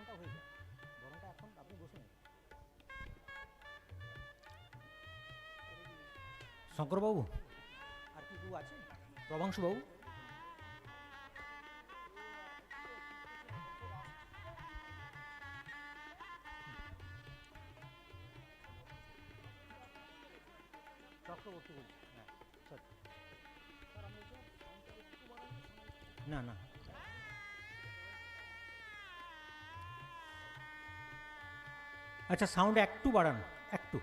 গরমটা হয়ে যায় গরমটা এখন আপনি বসুন শঙ্করবাবু? আর কি কেউ আছে প্রভাংশুবাবু আচ্ছা সাউন্ড একটু বাড়ান, একটু।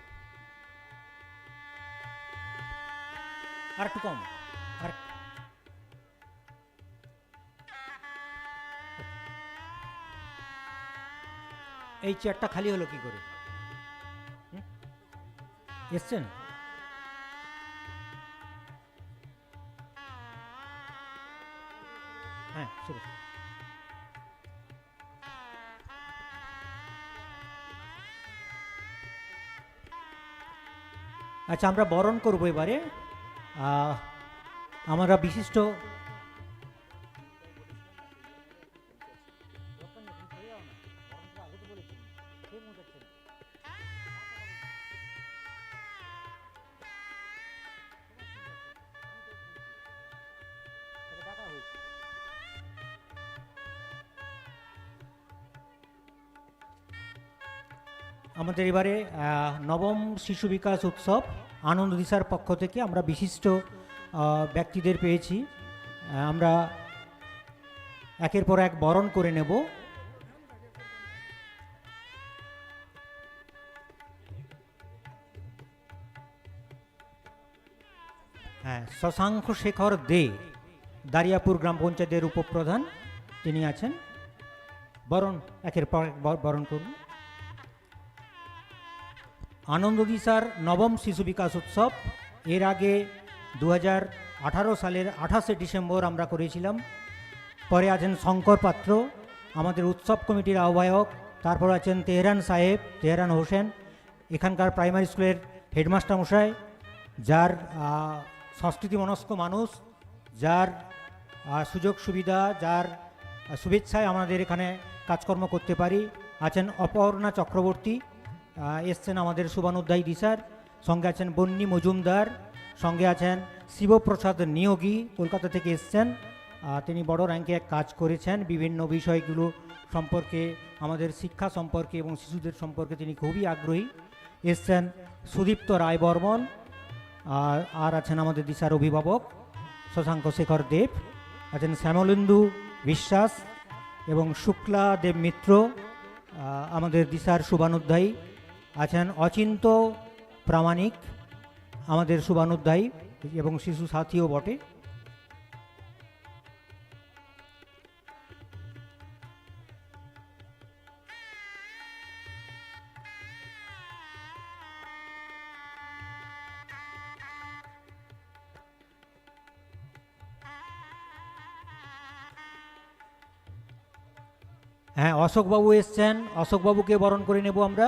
আর একটু কম। আর এই চেয়ারটা খালি হলো কি করে? এসছেন? হ্যাঁ আচ্ছা আমরা বরণ করব এবারে। আমরা বিশিষ্ট আমাদের এবারে নবম শিশু বিকাশ উৎসব আনন্দ দিশার পক্ষ থেকে আমরা বিশিষ্ট ব্যক্তিদের পেয়েছি। আমরা একের পর এক বরণ করে নেব। হ্যাঁ শশাঙ্ক শেখর দে, দারিয়াপুর গ্রাম পঞ্চায়েতের উপপ্রধান, তিনি আছেন। বরণ, একের পর এক বর- বরণ করুন। আনন্দ দিশার নবম শিশু বিকাশ উৎসব। এর আগে দু সালের আঠাশে ডিসেম্বর আমরা করেছিলাম। পরে আছেন শঙ্কর পাত্র, আমাদের উৎসব কমিটির আহ্বায়ক। তারপর আছেন তেহরান সাহেব, তেহরান হোসেন, এখানকার প্রাইমারি স্কুলের হেডমাস্টার মশাই, যার সংস্কৃতি মনস্ক মানুষ, যার সুযোগ সুবিধা, যার শুভেচ্ছায় আমাদের এখানে কাজকর্ম করতে পারি। আছেন অপর্ণা চক্রবর্তী এসছেন আমাদের শুভানুধ্যায়ী দিশার সঙ্গে আছেন বন্নি মজুমদার, সঙ্গে আছেন শিবপ্রসাদ নিয়োগী, কলকাতা থেকে এসছেন। তিনি বড় র্যাঙ্কে এক কাজ করেছেন। বিভিন্ন বিষয়গুলো সম্পর্কে, আমাদের শিক্ষা সম্পর্কে এবং শিশুদের সম্পর্কে তিনি খুবই আগ্রহী। এসছেন সুদীপ্ত রায় বর্মন আর আর আছেন আমাদের দিশার অভিভাবক শশাঙ্ক শেখর দেব, আছেন শ্যামলেন্দু বিশ্বাস এবং শুক্লা দেব মিত্র আমাদের দিশার শুভানুধ্যায়ী। আছেন অচিন্ত প্রামাণিক, আমাদের শুভানুধ্যায়ী এবং শিশু সাথীও বটে। হ্যাঁ অশোকবাবু এসছেন। অশোকবাবুকে বরণ করে নেব আমরা।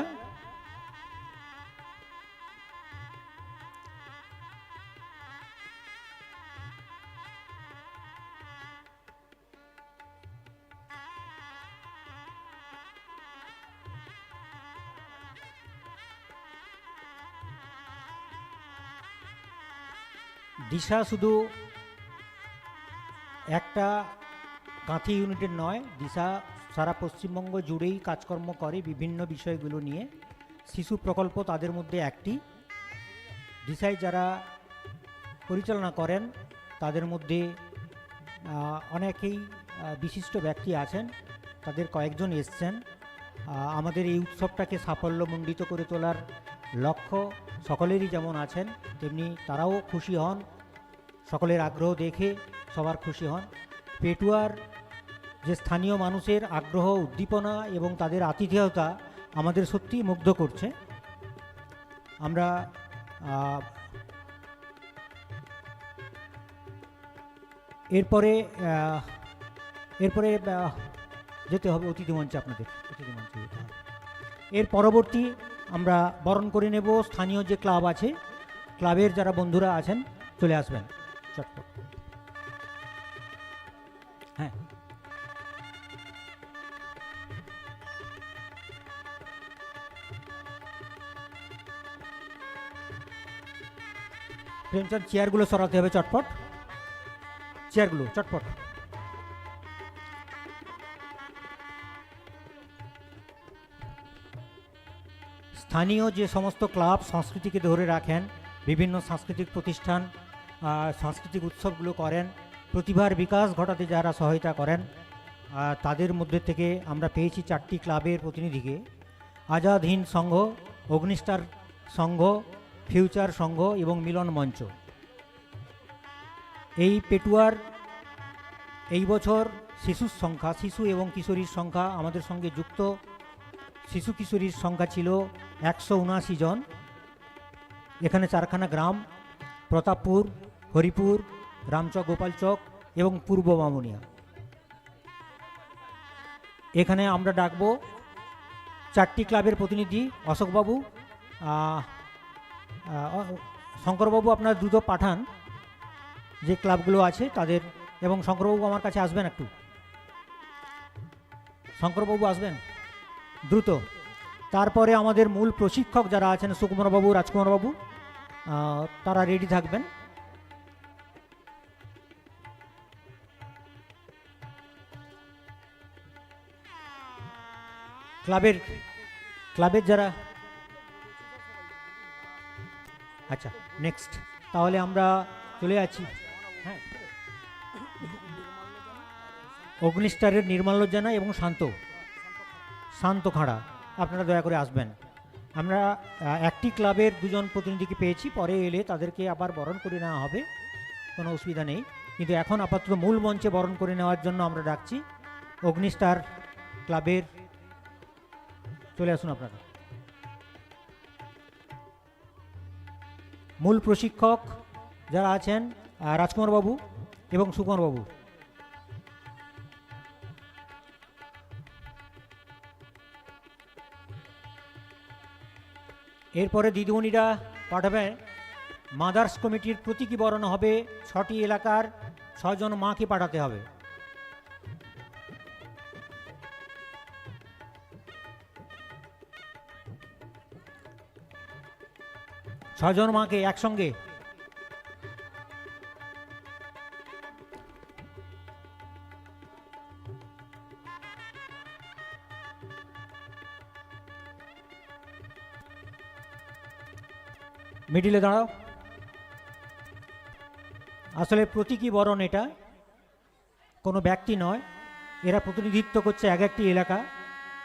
দিশা শুধু একটা কাঁথি ইউনিটের নয়, দিশা সারা পশ্চিমবঙ্গ জুড়েই কাজকর্ম করে বিভিন্ন বিষয়গুলো নিয়ে। শিশু প্রকল্প তাদের মধ্যে একটি। দিশায় যারা পরিচালনা করেন, তাদের মধ্যে অনেকেই বিশিষ্ট ব্যক্তি আছেন, তাদের কয়েকজন এসছেন। আমাদের এই উৎসবটাকে সাফল্যমণ্ডিত করে তোলার লক্ষ্য সকলেরই যেমন আছেন, তেমনি তারাও খুশি হন। সকলের আগ্রহ দেখে সবার খুশি হন। পেটুয়ার যে স্থানীয় মানুষের আগ্রহ, উদ্দীপনা এবং তাদের আতিথেয়তা আমাদের সত্যিই মুগ্ধ করছে। আমরা এরপরে এরপরে যেতে হবে অতিথি মঞ্চে আপনাদের। অতিথি মঞ্চে যেতে হবে। এর পরবর্তী আমরা বরণ করে নেব। স্থানীয় যে ক্লাব আছে, ক্লাবের যারা বন্ধুরা আছেন, চলে আসবেন। চটপট হ্যাঁ। প্রেমচাঁদ, চেয়ারগুলো সরাতে হবে চটপট। চেয়ারগুলো, চটপট। স্থানীয় যে সমস্ত ক্লাব সংস্কৃতিকে ধরে রাখেন, বিভিন্ন সাংস্কৃতিক প্রতিষ্ঠান সাংস্কৃতিক উৎসবগুলো করেন, প্রতিভার বিকাশ ঘটাতে যারা সহায়তা করেন তাদের মধ্যে থেকে আমরা পেয়েছি চারটি ক্লাবের প্রতিনিধিকে। আজাদ হিন্দ সংঘ, অগ্নিস্টার সংঘ, ফিউচার সংঘ এবং মিলন মঞ্চ। এই পেটুয়ার, এই বছর শিশুর সংখ্যা, শিশু এবং কিশোরীর সংখ্যা আমাদের সঙ্গে যুক্ত। শিশু কিশোরীর সংখ্যা ছিল একশো উনআশি জন। এখানে চারখানা গ্রাম, প্রতাপপুর হরিপুর রামচক গোপালচক এবং পূর্ব মামুনিয়া। এখানে আমরা ডাকবো চারটি ক্লাবের প্রতিনিধি, অশোকবাবু শঙ্করবাবু আপনার দ্রুত পাঠান যে ক্লাবগুলো আছে তাদের এবং শঙ্করবাবু আমার কাছে আসবেন একটু। শঙ্করবাবু আসবেন? দ্রুত। তারপরে আমাদের মূল প্রশিক্ষক যারা আছেন সুকুমারবাবু, রাজকুমারবাবু তারা রেডি থাকবেন। ক্লাবের ক্লাবের যারা আচ্ছা নেক্সট তাহলে আমরা চলে আছি হ্যাঁ। অগ্নিস্টারের নির্মাল্য জানা এবং শান্ত শান্ত খাঁড়া, আপনারা দয়া করে আসবেন। আমরা একটি ক্লাবের দুজন প্রতিনিধিকে পেয়েছি, পরে এলে তাদেরকে আবার বরণ করে নেওয়া হবে, কোনো অসুবিধা নেই। কিন্তু এখন আপাতত মূল মঞ্চে বরণ করে নেওয়ার জন্য আমরা ডাকছি অগ্নিস্টার ক্লাবের চলে আসুন আপনারা। মূল প্রশিক্ষক যারা আছেন রাজকুমার বাবু এবং সুকুমার বাবু এরপরে দিদিমণিরা পাঠাবেন, মাদার্স কমিটির প্রতীকী বরণ হবে, ছটি এলাকার ছজন মাকে পাঠাতে হবে। ছজন মাকে একসঙ্গে। মিডিলে দাঁড়াও। আসলে প্রতীকী বরণ এটা। কোনো ব্যক্তি নয়। এরা প্রতিনিধিত্ব করছে এক একটি এলাকা।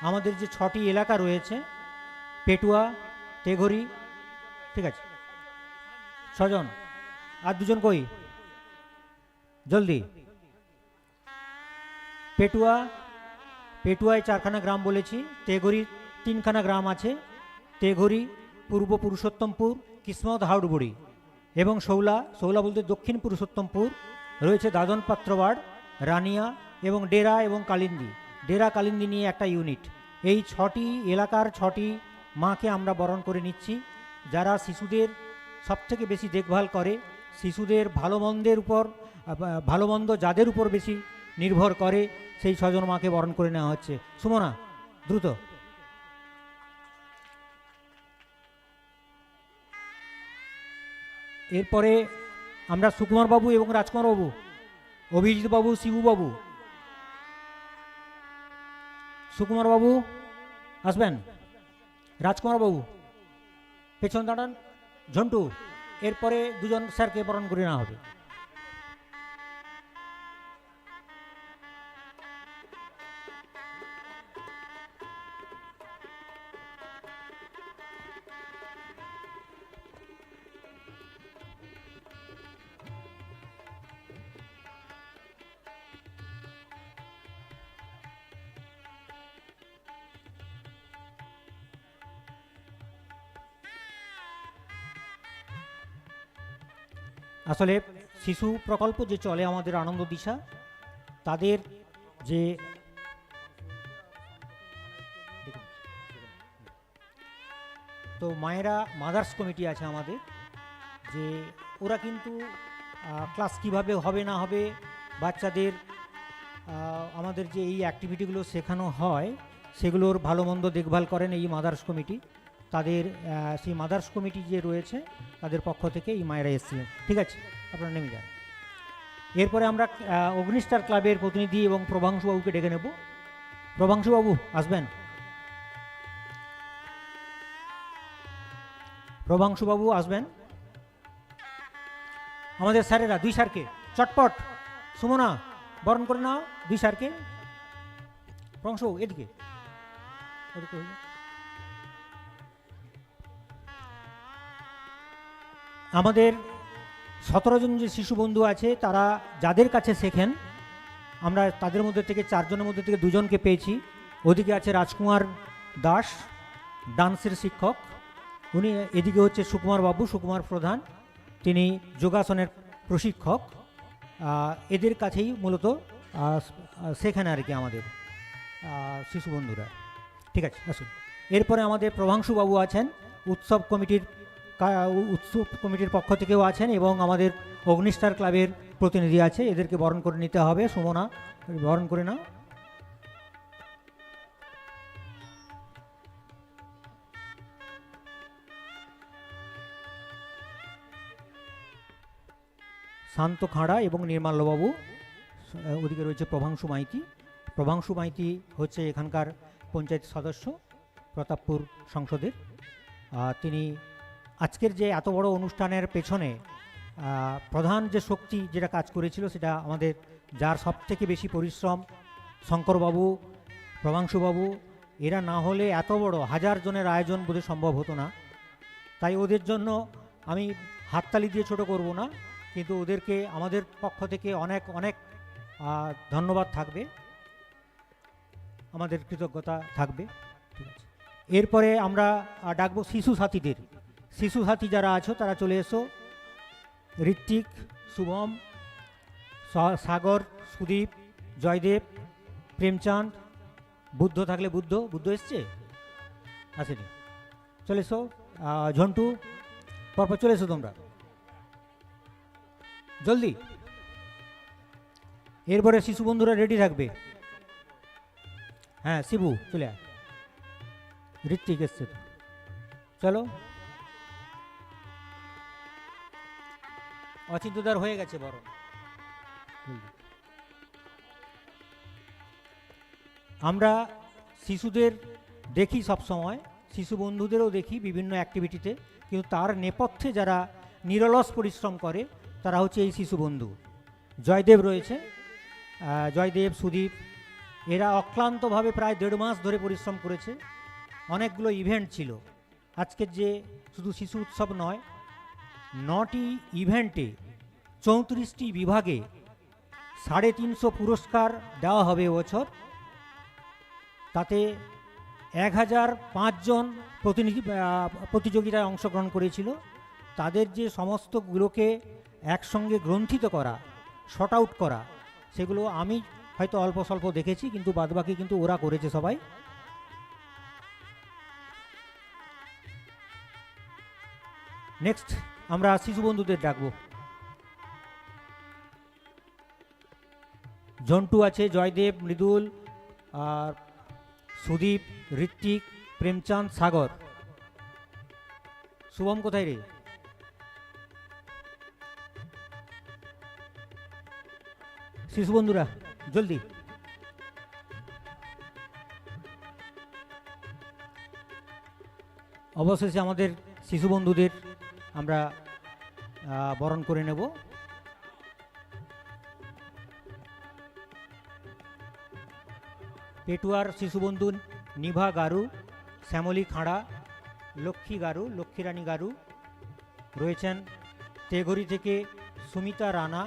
আমাদের যে ছটি এলাকা রয়েছে, পেটুয়া, তেঘরি ঠিক আছে। ছজন। আর দুজন কই? জলদি। পেটুয়া, পেটুয়ায় চারখানা গ্রাম বলেছি, তেঘরি তিনখানা গ্রাম আছে, তেঘরি, পূর্ব পুরুষোত্তমপুর, কিসমত হাউড়বুড়ি এবং শৌলা শৌলা বলতে দক্ষিণ পুরুষোত্তমপুর, রয়েছে দাদন পাত্রবাড়, রানিয়া এবং ডেরা এবং কালিন্দি। ডেরা, কালিন্দি নিয়ে একটা ইউনিট। এই ছটি এলাকার ছটি মাকে আমরা বরণ করে নিচ্ছি। যারা শিশুদের সবথেকে বেশি দেখভাল করে, শিশুদের ভালো মন্দের উপর ভালো মন্দ যাদের উপর বেশি নির্ভর করে, সেই ছজন মাকে বরণ করে নেওয়া হচ্ছে। সুমনা, দ্রুত। এরপরে আমরা সুকুমার বাবু এবং রাজকুমার বাবু, অভিজিৎ বাবু, শিবু বাবু। সুকুমার বাবু, আসবেন? রাজকুমার বাবু। পেছন দাঁড়ান ঝন্টু এরপরে দুজন স্যারকে বরণ করে নেওয়া হবে। আসলে শিশু প্রকল্প যে চলে আমাদের আনন্দ দিশা, তাদের যে তো মায়েরা মাদার্স কমিটি আছে আমাদের, যে ওরা কিন্তু ক্লাস কীভাবে হবে না হবে, বাচ্চাদের আমাদের যে এই অ্যাক্টিভিটিগুলো শেখানো হয়, সেগুলোর ভালো মন্দ দেখভাল করেন এই মাদার্স কমিটি তাদের সেই মাদার্স কমিটি যে রয়েছে, তাদের পক্ষ থেকে এই মায়েরা এসেছিলেন। ঠিক আছে? আপনারা নেমে যান। এরপরে আমরা অগ্নিস্টার ক্লাবের প্রতিনিধি এবং প্রভাংশুবাবুকে ডেকে নেব। প্রভাংশুবাবু আসবেন? প্রভাংশুবাবু আসবেন? আমাদের স্যারেরা, দুই স্যারকে। চটপট। সুমনা, বরণ করে নাও, দুই স্যারকে। প্রভাংশু এদিকে। এদিকে আমাদের সতেরো জন যে শিশু বন্ধু আছে, তারা যাদের কাছে শেখেন, আমরা তাদের মধ্যে থেকে, চারজনের মধ্যে থেকে দুজনকে পেয়েছি। ওদিকে আছে রাজকুমার দাস, ডান্সের শিক্ষক। উনি এদিকে হচ্ছে সুকুমার বাবু, সুকুমার প্রধান। তিনি যোগাসনের প্রশিক্ষক। এদের কাছেই মূলত শেখান আর কি আমাদের শিশু বন্ধুরা। ঠিক আছে, আসুন। এরপরে আমাদের প্রভাংশু বাবু আছেন, উৎসব কমিটির উৎসব কমিটির পক্ষ থেকেও আছেন এবং আমাদের অগ্নিস্টার ক্লাবের প্রতিনিধি আছে। এদেরকে বরণ করে নিতে হবে। সুমনা, বরণ করে নাও। শান্ত খাঁড়া এবং নির্মাল্যবাবু। ওদিকে রয়েছে প্রভাংশু মাইতি। প্রভাংশু মাইতি হচ্ছে এখানকার পঞ্চায়েত সদস্য, প্রতাপপুর সংসদের। তিনি আজকের যে এত বড় অনুষ্ঠানের পেছনে প্রধান যে শক্তি যেটা কাজ করেছিল সেটা আমাদের যার সব থেকে বেশি পরিশ্রম, শঙ্করবাবু, প্রভাংশুবাবু, এরা না হলে এত বড় হাজার জনের আয়োজন বোধহয় সম্ভব হতো না। তাই ওদের জন্য আমি হাততালি দিয়ে ছোট করব না, কিন্তু ওদেরকে আমাদের পক্ষ থেকে অনেক অনেক ধন্যবাদ থাকবে। আমাদের কৃতজ্ঞতা থাকবে। ঠিক আছে। এরপরে আমরা ডাকবো শিশু সাথীদের। শিশু সাথী যারা আছো, তারা চলে এসো। ঋত্বিক, শুভম সাগর, সুদীপ, জয়দেব, প্রেমচাঁদ, বুদ্ধ থাকলে বুদ্ধ বুদ্ধ এসছে? আসেনি। চলে এসো। ঝন্টু, পরপর চলে এসো তোমরা। জলদি। এরপরে শিশু বন্ধুরা রেডি থাকবে। হ্যাঁ শিবু, চলে আয়। ঋত্বিক এসছে তো। চলো। অচিন্তদার হয়ে গেছে বড় আমরা শিশুদের দেখি সব সময় শিশু বন্ধুদেরও দেখি বিভিন্ন অ্যাক্টিভিটিতে কিন্তু তার নেপথ্যে যারা নিরলস পরিশ্রম করে তারা হচ্ছে এই শিশু বন্ধু। জয়দেব রয়েছে জয়দেব সুদীপ এরা অক্লান্তভাবে প্রায় দেড় মাস ধরে পরিশ্রম করেছে। অনেকগুলো ইভেন্ট ছিল। আজকের যে শুধু শিশু উৎসব নয় নটি ইভেন্টে চৌত্রিশটি বিভাগে সাড়ে তিনশো পুরস্কার দেওয়া হবে বছর। তাতে এক হাজার পাঁচজন প্রতিনিধি প্রতিযোগিতায় অংশগ্রহণ করেছিল। তাদের যে সমস্তগুলোকে একসঙ্গে গ্রন্থিত করা শর্ট আউট করা, সেগুলো আমি হয়তো অল্প স্বল্প দেখেছি, কিন্তু বাদবাকি কিন্তু ওরা করেছে সবাই। নেক্সট। আমরা শিশু বন্ধুদের ডাকবো। ঝন্টু আছে, জয়দেব, মৃদুল, আর সুদীপ, ঋত্বিক, প্রেমচাঁদ, সাগর। শুভম, কোথায় রে? শিশু বন্ধুরা, জলদি। অবশেষে আমাদের শিশু বন্ধুদের আমরা বরণ করে নেব। পেটুয়ার শিশুবন্ধু নিভা গারু, শ্যামলী খাঁড়া, লক্ষ্মী গারু, লক্ষ্মীরানী গারু। রয়েছেন তেঘরি থেকে সুমিতা রানা,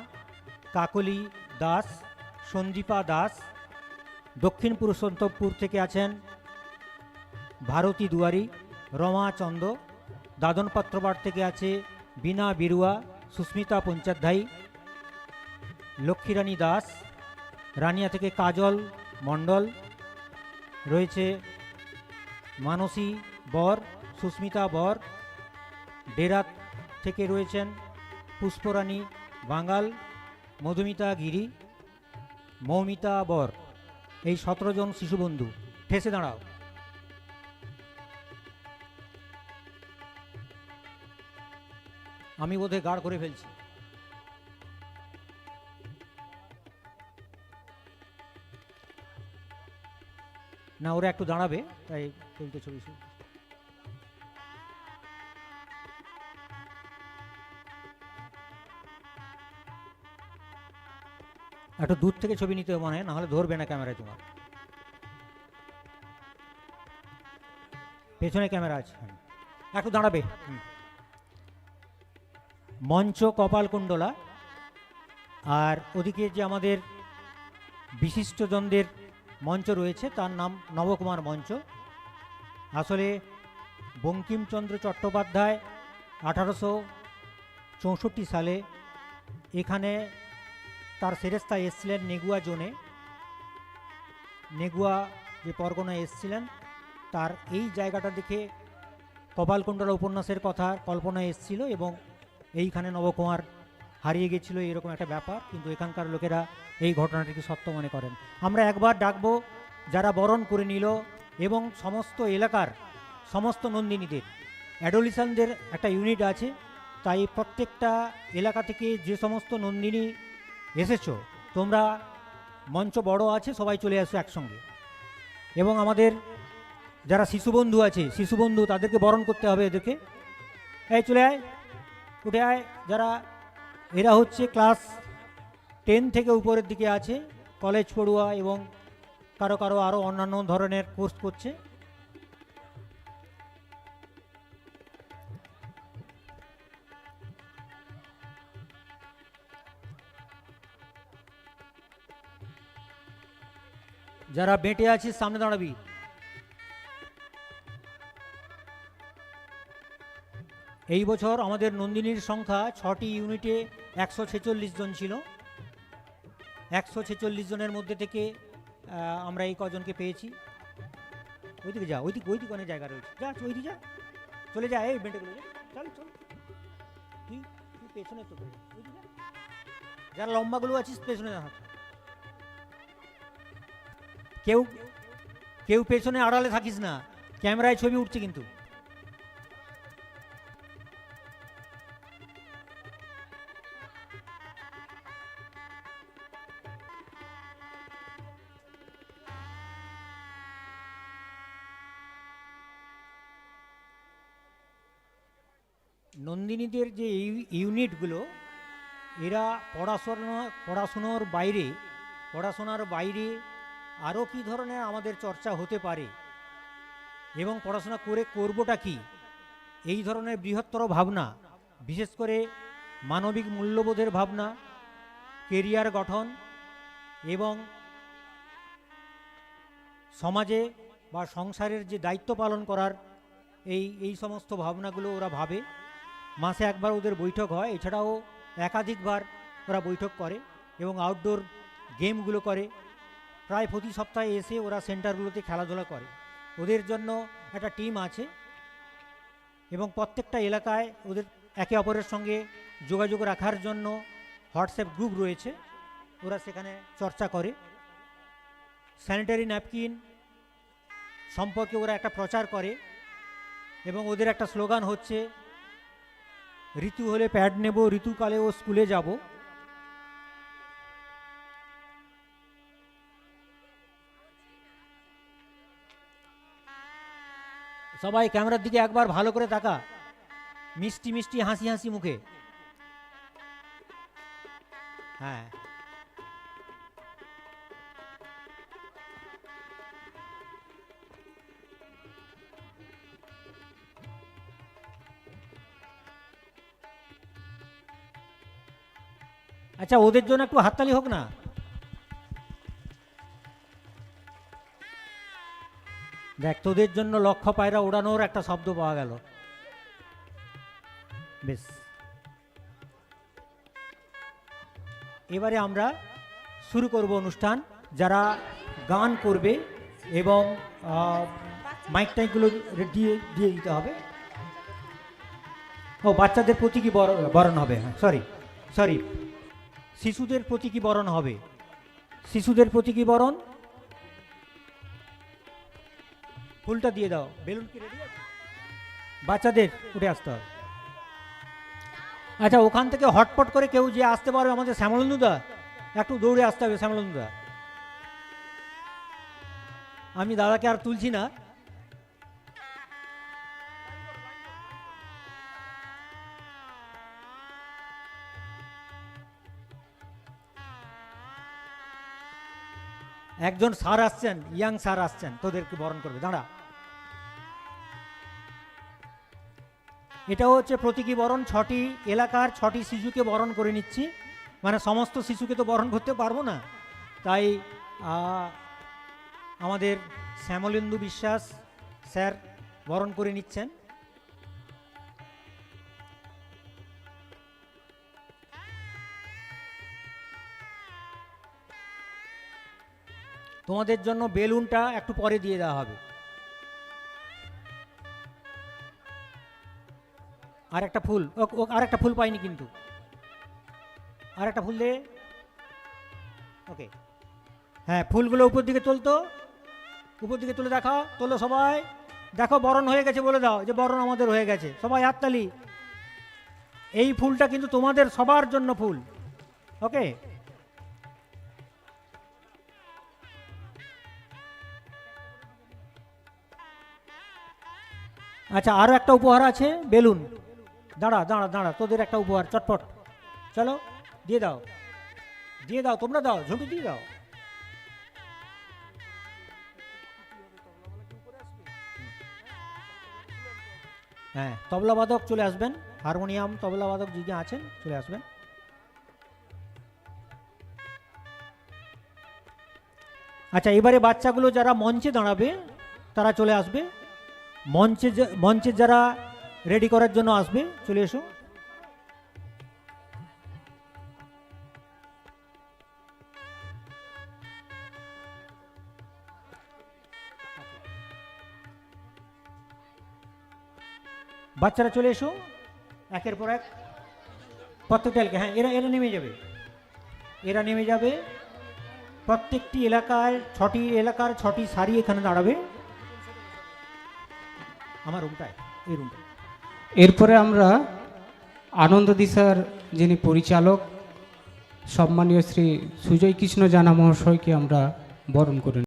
কাকলি দাস, সন্দীপা দাস। দক্ষিণ পুরুষোত্তমপুর থেকে আছেন ভারতী দুয়ারি, রমা চন্দ। দাদন পাত্রবার থেকে আছে বিনা বিরুয়া, সুস্মিতা পঞ্চাধ্যায়ী, লক্ষ্মীরানী দাস, রানিয়া থেকে কাজল মণ্ডল, রয়েছে মানসী বর, সুস্মিতা বর, ডেরাত থেকে রয়েছেন পুষ্পরানী বাঙ্গাল, মধুমিতা গিরি, মৌমিতা বর, এই সতেরো জন শিশু বন্ধু ঠেসে দাঁড়াও। আমি বোধহয় গাঢ় করে ফেলছি। না, ওরা একটু দাঁড়াবে, তাই তুলতে ছবি একটু দূর থেকে ছবি নিতে হবে মনে হয়, নাহলে ধরবে না ক্যামেরায় তোমার। পেছনে ক্যামেরা আছে। একটু দাঁড়াবে। হুম। মঞ্চ কপালকুণ্ডলা। আর ওদিকে যে আমাদের বিশিষ্টজনদের মঞ্চ রয়েছে, তার নাম নবকুমার মঞ্চ। আসলে বঙ্কিমচন্দ্র চট্টোপাধ্যায় আঠারোশো চৌষট্টি সালে এখানে তার সেরেস্তা এসছিলেন নেগুয়া জোনে। নেগুয়া যে পরগনা এসছিলেন, তার এই জায়গাটা দেখে কপালকুণ্ডলা উপন্যাসের কথা কল্পনা এসছিল এবং এইখানে নবকুমার হারিয়ে গেছিল, এরকম একটা ব্যাপার, কিন্তু এখানকার লোকেরা এই ঘটনাটিকে সত্য মনে করেন। আমরা একবার ডাকবো যারা বরণ করে নিল এবং সমস্ত এলাকার সমস্ত নন্দিনীদের। অ্যাডোলিশনদের একটা ইউনিট আছে, তাই প্রত্যেকটা এলাকা থেকে যে সমস্ত নন্দিনী এসেছ, তোমরা মঞ্চ বড় আছে, সবাই চলে আসো একসঙ্গে। এবং আমাদের যারা শিশু বন্ধু আছে, শিশু বন্ধু তাদেরকে বরণ করতে হবে এদেরকে। এই চলে আয়। উঠে আয় যারা, এরা হচ্ছে ক্লাস টেন থেকে উপরের দিকে আছে কলেজ পড়ুয়া এবং কারও কারও আরও অন্যান্য ধরনের কোর্স করছে। যারা বেঁটে আছিস সামনে দাঁড়াবি। এই বছর আমাদের নন্দিনীর সংখ্যা ছটি ইউনিটে একশো ছেচল্লিশ জন ছিল। একশো ছেচল্লিশ জনের মধ্যে থেকে আমরা এই কজনকে পেয়েছি। ওইদিকে যা, ওইদিকে ওইদিকে অনেক জায়গা রয়েছে। যা ওইদিকে যা। চলে যা, এই বেঁটেগুলো যা চল চল। তুই তুই পেছনে তো যারা লম্বাগুলো আছিস, পেছনে যা কেউ কেউ পেছনে আড়ালে থাকিস না। ক্যামেরায় ছবি উঠছে কিন্তু। নন্দিনীদের যে ইউ- ইউনিটগুলো, এরা পড়াশোনা, পড়াশুনোর বাইরে, পড়াশোনার বাইরে আরও কী ধরনের আমাদের চর্চা হতে পারে? এবং পড়াশোনা করে করবোটা কি? এই ধরনের বৃহত্তর ভাবনা, বিশেষ করে মানবিক মূল্যবোধের ভাবনা, কেরিয়ার গঠন এবং সমাজে বা সংসারের যে দায়িত্ব পালন করার এই এই সমস্ত ভাবনাগুলো ওরা ভাবে। মাসে একবার ওদের বৈঠক হয়। এছাড়াও একাধিকবার ওরা বৈঠক করে এবং আউটডোর গেমগুলো করে। প্রায় প্রতি সপ্তাহে এসে ওরা সেন্টারগুলোতে খেলাধুলা করে। ওদের জন্য একটা টিম আছে এবং প্রত্যেকটা এলাকায় ওদের একে অপরের সঙ্গে যোগাযোগ রাখার জন্য হোয়াটসঅ্যাপ গ্রুপ রয়েছে। ওরা সেখানে চর্চা করে। স্যানিটারি ন্যাপকিন সম্পর্কে ওরা একটা প্রচার করে এবং ওদের একটা স্লোগান হচ্ছে ঋতু হলে প্যাড নেব, ঋতুকালে ও স্কুলে যাব। সবাই ক্যামেরার দিকে একবার ভালো করে তাকা। মিষ্টি মিষ্টি হাসি হাসি মুখে। হ্যাঁ। আচ্ছা ওদের জন্য একটু হাততালি হোক না। দেখ, তোদের জন্য লক্ষ্য পায়রা ওড়ানোর একটা শব্দ পাওয়া গেল। বেশ। এবারে আমরা শুরু করব অনুষ্ঠান। যারা গান করবে এবং মাইক টাইকগুলো দিয়ে দিয়ে দিতে হবে। ও, বাচ্চাদের প্রতি কি বরণ বরণ হবে? হ্যাঁ সরি সরি শিশুদের প্রতি কি বরণ হবে? শিশুদের প্রতীকী বরণ? ফুলটা দিয়ে দাও। বেলুন কি রেডি আছে? বাচ্চাদের উঠে আসতে হবে। আচ্ছা ওখান থেকে হটপট করে কেউ যে আসতে পারবে আমাদের শ্যামলন্দুদা একটু দৌড়ে আসতে হবে শ্যামলন্দুদা আমি দাদাকে আর তুলছি না। একজন স্যার আসছেন, ইয়াং স্যার আসছেন, তোদেরকে বরণ করবে। দাঁড়া। এটাও হচ্ছে প্রতীকী বরণ, ছটি এলাকার ছটি শিশুকে বরণ করে নিচ্ছি। মানে সমস্ত শিশুকে তো বরণ করতে পারব না। তাই আমাদের শ্যামলেন্দু বিশ্বাস স্যার বরণ করে নিচ্ছেন। তোমাদের জন্য বেলুনটা একটু পরে দিয়ে দেওয়া হবে। আর একটা ফুল, ও আর একটা ফুল পাইনি কিন্তু। আর একটা ফুল দে। ওকে। হ্যাঁ ফুলগুলো উপর দিকে তুলতো। উপর দিকে তুলে দেখাও, তোলো সবাই। দেখো, বরণ হয়ে গেছে বলে দাও, যে বরণ আমাদের হয়ে গেছে। সবাই হাততালি এই ফুলটা কিন্তু তোমাদের সবার জন্য ফুল। ওকে? আচ্ছা আরও একটা উপহার আছে, বেলুন। দাঁড়া দাঁড়া দাঁড়া, তোদের একটা উপহার, চটপট। চলো, দিয়ে দাও। দিয়ে দাও, তোমরা দাও, ঝুঁকি দিয়ে দাও। হ্যাঁ তবলা তবলাবাদক চলে আসবেন, হারমোনিয়াম, তবলা তবলাবাদক যিনি আছেন, চলে আসবেন। আচ্ছা এবারে বাচ্চাগুলো যারা মঞ্চে দাঁড়াবে, তারা চলে আসবে। মঞ্চে মঞ্চে যারা রেডি করার জন্য আসবে, চলে এসো। বাচ্চারা চলে এসো, একের পর এক। প্রত্যেকটা এলাকা হ্যাঁ এরা এরা নেমে যাবে। এরা নেমে যাবে। প্রত্যেকটি এলাকায়, ছটি এলাকার ছটি সারি এখানে দাঁড়াবে। আমার এই রুমটা এরপরে আমরা আনন্দ দিশার যিনি পরিচালক, সম্মানীয় শ্রী সুজয় কৃষ্ণ জানা মহাশয়কে আমরা বরণ করে